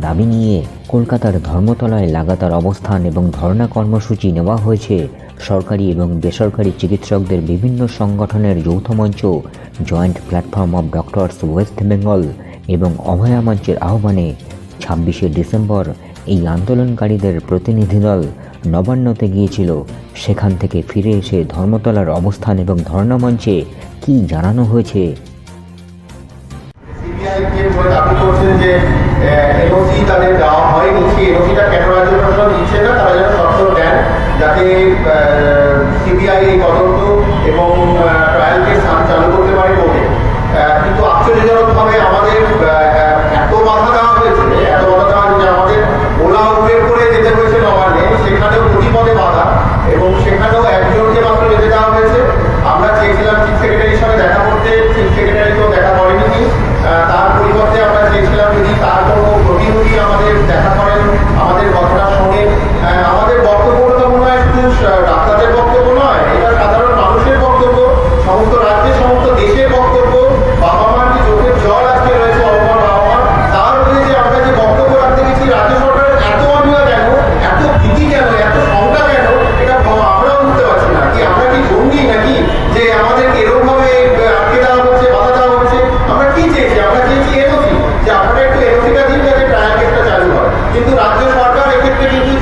দাবি নিয়ে কলকাতার ধর্মতলায় লাগাতার অবস্থান এবং ধর্ণা কর্মসূচি নেওয়া হয়েছে। সরকারি এবং বেসরকারি চিকিৎসকদের বিভিন্ন সংগঠনের যৌথ মঞ্চ, joint platform of doctors West Bengal এবং অভয়া মঞ্চের আহ্বানে ছাব্বিশে ডিসেম্বর এই আন্দোলনকারীদের প্রতিনিধি দল নবান্নতে গিয়েছিল। সেখান থেকে ফিরে এসে ধর্মতলার অবস্থান এবং ধর্ণা মঞ্চে কী জানানো হয়েছে কে দাবি করছেন যে এনওসি তাদের দেওয়া হয়নি। সেই এনওসিটা কেন রাজ্য প্রশাসন দিচ্ছে না? তারা যেন দেন, যাতে সিবিআই এই তদন্ত এবং ট্রায়ালকে করতে থেকে